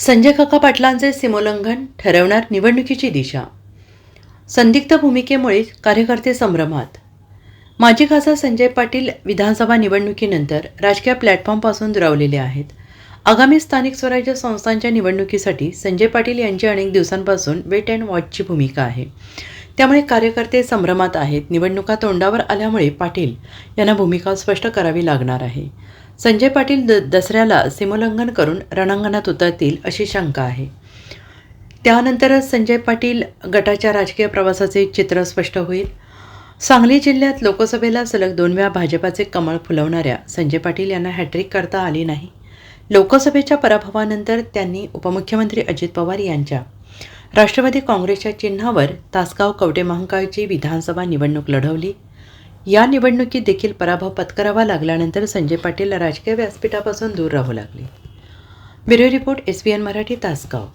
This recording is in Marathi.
संजय काका पाटलांचे सीमोल्लंघन ठरवणार निवडणुकीची दिशा. संदिग्ध भूमिकेमुळे कार्यकर्ते संभ्रमात. माजी खासदार संजय पाटील विधानसभा निवडणुकीनंतर राजकीय प्लॅटफॉर्मपासून दुरावलेले आहेत. आगामी स्थानिक स्वराज्य संस्थांच्या निवडणुकीसाठी संजय पाटील यांची अनेक दिवसांपासून वेट अँड वॉचची भूमिका आहे. त्यामुळे कार्यकर्ते संभ्रमात आहेत. निवडणुका तोंडावर आल्यामुळे पाटील यांना भूमिका स्पष्ट करावी लागणार आहे. संजय पाटील द दसऱ्याला सीमोल्लंघन करून रणांगणात उतरतील अशी शंका आहे. त्यानंतरच संजय पाटील गटाच्या राजकीय प्रवासाचे चित्र स्पष्ट होईल. सांगली जिल्ह्यात लोकसभेला सलग दोन वेळा भाजपाचे कमळ फुलवणाऱ्या संजय पाटील यांना हॅट्रिक करता आली नाही. लोकसभेच्या पराभवानंतर त्यांनी उपमुख्यमंत्री अजित पवार यांच्या राष्ट्रवादी काँग्रेसच्या चिन्हावर तासगाव कवटे महांकाळची विधानसभा निवडणूक लढवली. या निवडणुकीत देखील पराभव पत्करावा लागल्यानंतर संजय पाटील राजकीय व्यासपीठापासून दूर राहू लागले. Bureau report S B N Marathi Tasgaon.